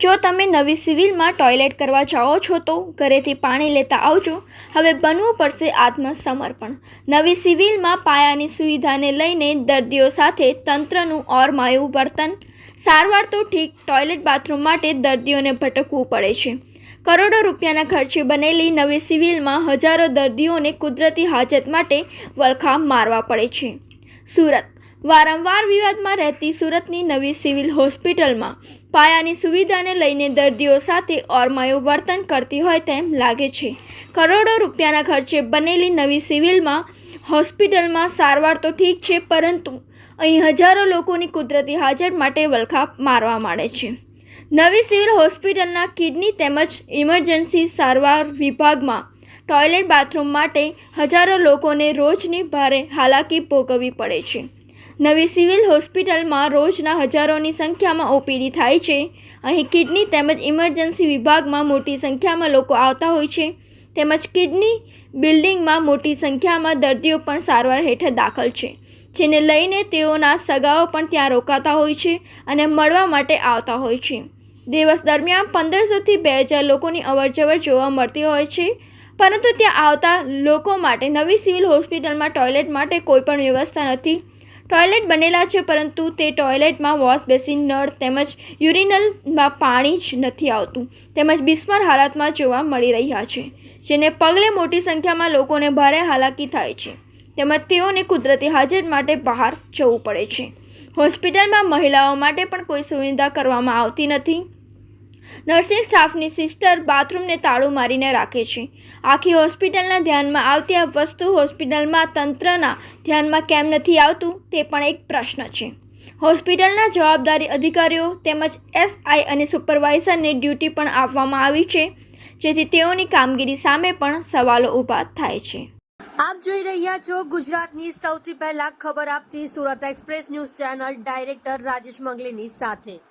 જો તમે નવી સિવિલમાં ટોયલેટ કરવા જાઓ છો તો ઘરેથી પાણી લેતા આવજો. હવે બનવું પડશે આત્મસમર્પણ. નવી સિવિલમાં પાયાની સુવિધાને લઈને દર્દીઓ સાથે તંત્રનું ઓરમાયું વર્તન. સારવાર તો ઠીક ટોયલેટ બાથરૂમ માટે દર્દીઓને ભટકવું પડે છે. કરોડો રૂપિયાના ખર્ચે બનેલી નવી સિવિલમાં હજારો દર્દીઓને કુદરતી હાજત માટે વલખા મારવા પડે છે. સુરત. વારંવાર વિવાદમાં રહેતી સુરતની નવી સિવિલ હોસ્પિટલમાં પાયાની સુવિધાને લઈને દર્દીઓ સાથે ઓરમાયું વર્તન કરતી હોય તેમ લાગે છે. કરોડો રૂપિયાના ખર્ચે બનેલી નવી સિવિલમાં હોસ્પિટલમાં સારવાર તો ઠીક છે, પરંતુ અહીં હજારો લોકોની કુદરતી હાજર માટે વલખા મારવા માંડે છે. નવી સિવિલ હોસ્પિટલના કિડની તેમજ ઇમરજન્સી સારવાર વિભાગમાં ટોયલેટ બાથરૂમ માટે હજારો લોકોને રોજની ભારે હાલાકી ભોગવવી પડે છે. નવી સિવિલ હોસ્પિટલમાં રોજના હજારોની સંખ્યામાં ઓપીડી થાય છે. અહીં કિડની તેમજ ઇમરજન્સી વિભાગમાં મોટી સંખ્યામાં લોકો આવતા હોય છે. તેમજ કિડની બિલ્ડિંગમાં મોટી સંખ્યામાં દર્દીઓ પણ સારવાર હેઠળ દાખલ છે, જેને લઈને તેઓના સગાઓ પણ ત્યાં રોકાતા હોય છે અને મળવા માટે આવતા હોય છે. દિવસ દરમિયાન પંદરસોથી બે હજાર લોકોની અવરજવર જોવા મળતી હોય છે, પરંતુ ત્યાં આવતા લોકો માટે નવી સિવિલ હોસ્પિટલમાં ટોયલેટ માટે કોઈ પણ વ્યવસ્થા નથી. ટોયલેટ બનેલા છે, પરંતુ તે ટોયલેટમાં વોશ બેસિન, નળ તેમજ યુરિનલમાં પાણી જ નથી આવતું. તેમજ બિસ્માર હાલતમાં જોવા મળી રહ્યા છે, જેને પગલે મોટી સંખ્યામાં લોકોને ભારે હાલાકી થાય છે. તેમજ તેઓને કુદરતી હાજર માટે બહાર જવું પડે છે. હોસ્પિટલમાં મહિલાઓ માટે પણ કોઈ સુવિધા કરવામાં આવતી નથી. નર્સિંગ સ્ટાફની સિસ્ટર બાથરૂમને તાળું મારીને રાખે છે. આખી હોસ્પિટલના ધ્યાનમાં આવતી આ વસ્તુ હોસ્પિટલમાં તંત્રના ધ્યાનમાં કેમ નથી આવતું તે પણ એક પ્રશ્ન છે. હોસ્પિટલના જવાબદારી અધિકારીઓ તેમજ એસઆઈ અને સુપરવાઇઝરને ડ્યુટી પણ આપવામાં આવી છે, જેથી તેઓની કામગીરી સામે પણ સવાલો ઊભા થાય છે. આપ જોઈ રહ્યા છો ગુજરાતની સૌથી પહેલા ખબર આપતી Surat express news channel director Rajesh મંગલીની સાથે.